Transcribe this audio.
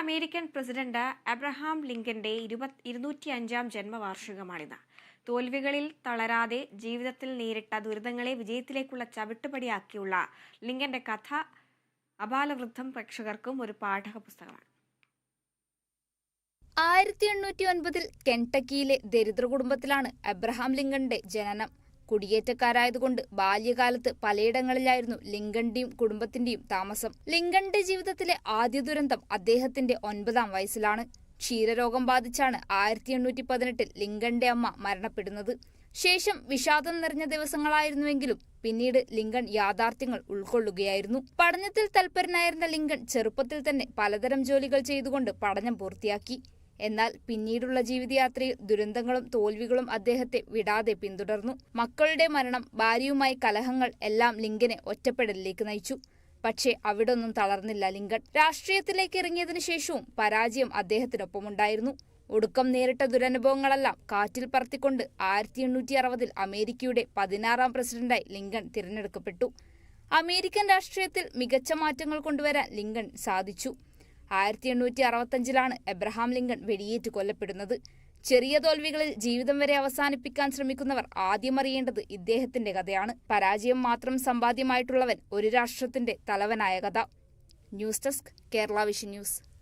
American president Abraham ലിങ്കന്റെ ഇരുപത് ഇരുന്നൂറ്റി അഞ്ചാം ജന്മവാർഷികമാണിത്. തോൽവികളിൽ തളരാതെ ജീവിതത്തിൽ നേരിട്ട ദുരിതങ്ങളെ വിജയത്തിലേക്കുള്ള ചവിട്ടുപടിയാക്കിയുള്ള ലിങ്കന്റെ കഥ അപാലവൃദ്ധം പ്രേക്ഷകർക്കും ഒരു പാഠക പുസ്തകമാണ് ആയിരത്തി എണ്ണൂറ്റി ഒൻപതിൽ കെൻടക്കിയിലെ ദരിദ്ര കുടുംബത്തിലാണ് അബ്രഹാം ലിങ്കന്റെ ജനനം. കുടിയേറ്റക്കാരായതുകൊണ്ട് ബാല്യകാലത്ത് പലയിടങ്ങളിലായിരുന്നു ലിങ്കണ്ടിയും കുടുംബത്തിന്റെയും താമസം. ലിങ്കണ്ടി ജീവിതത്തിലെ ആദ്യ ദുരന്തം അദ്ദേഹത്തിന്റെ ഒൻപതാം വയസ്സിലാണ്. ക്ഷീരരോഗം ബാധിച്ചാണ് ആയിരത്തി എണ്ണൂറ്റി പതിനെട്ടിൽ ലിങ്കന്റെ അമ്മ മരണപ്പെടുന്നത്. ശേഷം വിഷാദം നിറഞ്ഞ ദിവസങ്ങളായിരുന്നുവെങ്കിലും പിന്നീട് ലിങ്കൺ യാഥാർത്ഥ്യങ്ങൾ ഉൾക്കൊള്ളുകയായിരുന്നു. പഠനത്തിൽ തൽപരനായിരുന്ന ലിങ്കൺ ചെറുപ്പത്തിൽ തന്നെ പലതരം ജോലികൾ ചെയ്തുകൊണ്ട് പഠനം പൂർത്തിയാക്കി. എന്നാൽ പിന്നീടുള്ള ജീവിതയാത്രയിൽ ദുരന്തങ്ങളും തോൽവികളും അദ്ദേഹത്തെ വിടാതെ പിന്തുടർന്നു. മക്കളുടെ മരണം ഭാര്യയുമായി കലഹങ്ങൾ എല്ലാം ലിങ്കനെ ഒറ്റപ്പെടലിലേക്ക് നയിച്ചു. പക്ഷേ അവിടൊന്നും തളർന്നില്ല ലിങ്കൺ. രാഷ്ട്രീയത്തിലേക്ക് ഇറങ്ങിയതിനു ശേഷവും പരാജയം അദ്ദേഹത്തിനൊപ്പമുണ്ടായിരുന്നു. ഒടുക്കം നേരിട്ട ദുരനുഭവങ്ങളെല്ലാം കാറ്റിൽ പറത്തിക്കൊണ്ട് ആയിരത്തി എണ്ണൂറ്റി അറുപതിൽ അമേരിക്കയുടെ പതിനാറാം പ്രസിഡന്റായി ലിങ്കൺ തിരഞ്ഞെടുക്കപ്പെട്ടു. അമേരിക്കൻ രാഷ്ട്രീയത്തിൽ മികച്ച മാറ്റങ്ങൾ കൊണ്ടുവരാൻ ലിങ്കൺ സാധിച്ചു. ആയിരത്തി എണ്ണൂറ്റി അറുപത്തഞ്ചിലാണ് എബ്രഹാം ലിങ്കൺ വെടിയേറ്റ് കൊല്ലപ്പെടുന്നത്. ചെറിയ തോൽവികളിൽ ജീവിതം വരെ അവസാനിപ്പിക്കാൻ ശ്രമിക്കുന്നവർ ആദ്യം അറിയേണ്ടത് ഇദ്ദേഹത്തിന്റെ കഥയാണ്. പരാജയം മാത്രം സമ്പാദ്യമായിട്ടുള്ളവൻ ഒരു രാഷ്ട്രത്തിന്റെ തലവനായ കഥ. News desk Kerala vision news.